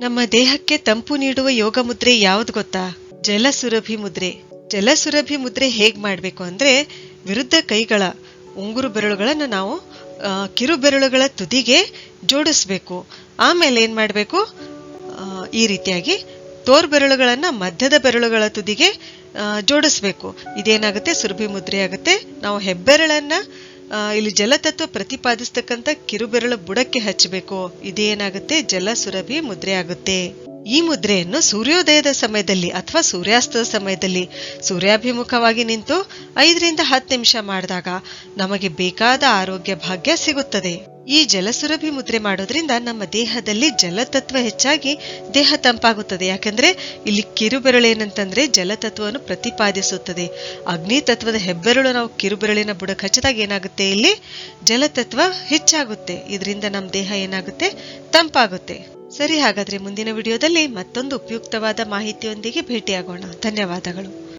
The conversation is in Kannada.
ನಮ್ಮ ದೇಹಕ್ಕೆ ತಂಪು ನೀಡುವ ಯೋಗ ಮುದ್ರೆ ಯಾವ್ದು ಗೊತ್ತಾ? ಜಲಸುರಭಿ ಮುದ್ರೆ. ಜಲಸುರಭಿ ಮುದ್ರೆ ಹೇಗ್ ಮಾಡ್ಬೇಕು ಅಂದ್ರೆ ವಿರುದ್ಧ ಕೈಗಳ ಉಂಗುರು ಬೆರಳುಗಳನ್ನ ನಾವು ಕಿರು ಬೆರಳುಗಳ ತುದಿಗೆ ಜೋಡಿಸ್ಬೇಕು. ಆಮೇಲೆ ಏನ್ ಮಾಡ್ಬೇಕು? ಈ ರೀತಿಯಾಗಿ ತೋರ್ ಬೆರಳುಗಳನ್ನ ಮಧ್ಯದ ಬೆರಳುಗಳ ತುದಿಗೆ ಜೋಡಿಸ್ಬೇಕು. ಇದೇನಾಗುತ್ತೆ? ಸುರಭಿ ಮುದ್ರೆ ಆಗುತ್ತೆ. ನಾವು ಹೆಬ್ಬೆರಳನ್ನ ಇಲ್ಲಿ ಜಲತತ್ವ ಪ್ರತಿಪಾದಿಸ್ತಕ್ಕಂಥ ಕಿರುಬೆರಳು ಬುಡಕ್ಕೆ ಹಚ್ಚಬೇಕು. ಇದೇನಾಗುತ್ತೆ? ಜಲ ಸುರಭಿ ಮುದ್ರೆ ಆಗುತ್ತೆ ಈ ಮುದ್ರೆಯನ್ನು ಸೂರ್ಯೋದಯದ ಸಮಯದಲ್ಲಿ ಅಥವಾ ಸೂರ್ಯಾಸ್ತದ ಸಮಯದಲ್ಲಿ ಸೂರ್ಯಾಭಿಮುಖವಾಗಿ ನಿಂತು ಐದರಿಂದ ಹತ್ತು ನಿಮಿಷ ಮಾಡಿದಾಗ ನಮಗೆ ಬೇಕಾದ ಆರೋಗ್ಯ ಭಾಗ್ಯ ಸಿಗುತ್ತದೆ. ಈ ಜಲಸುರಭಿ ಮುದ್ರೆ ಮಾಡೋದ್ರಿಂದ ನಮ್ಮ ದೇಹದಲ್ಲಿ ಜಲತತ್ವ ಹೆಚ್ಚಾಗಿ ದೇಹ ತಂಪಾಗುತ್ತದೆ. ಯಾಕಂದ್ರೆ ಇಲ್ಲಿ ಕಿರುಬೆರಳು ಏನಂತಂದ್ರೆ ಜಲತತ್ವವನ್ನು ಪ್ರತಿಪಾದಿಸುತ್ತದೆ. ಅಗ್ನಿ ತತ್ವದ ಹೆಬ್ಬೆರಳು ನಾವು ಕಿರುಬೆರಳಿನ ಬುಡ ಹಚ್ಚಿದಾಗ ಏನಾಗುತ್ತೆ ಇಲ್ಲಿ? ಜಲತತ್ವ ಹೆಚ್ಚಾಗುತ್ತೆ. ಇದರಿಂದ ನಮ್ಮ ದೇಹ ಏನಾಗುತ್ತೆ? ತಂಪಾಗುತ್ತೆ. ಸರಿ ಹಾಗಾದ್ರೆ ಮುಂದಿನ ವಿಡಿಯೋದಲ್ಲಿ ಮತ್ತೊಂದು ಉಪಯುಕ್ತವಾದ ಮಾಹಿತಿಯೊಂದಿಗೆ ಭೇಟಿಯಾಗೋಣ. ಧನ್ಯವಾದಗಳು.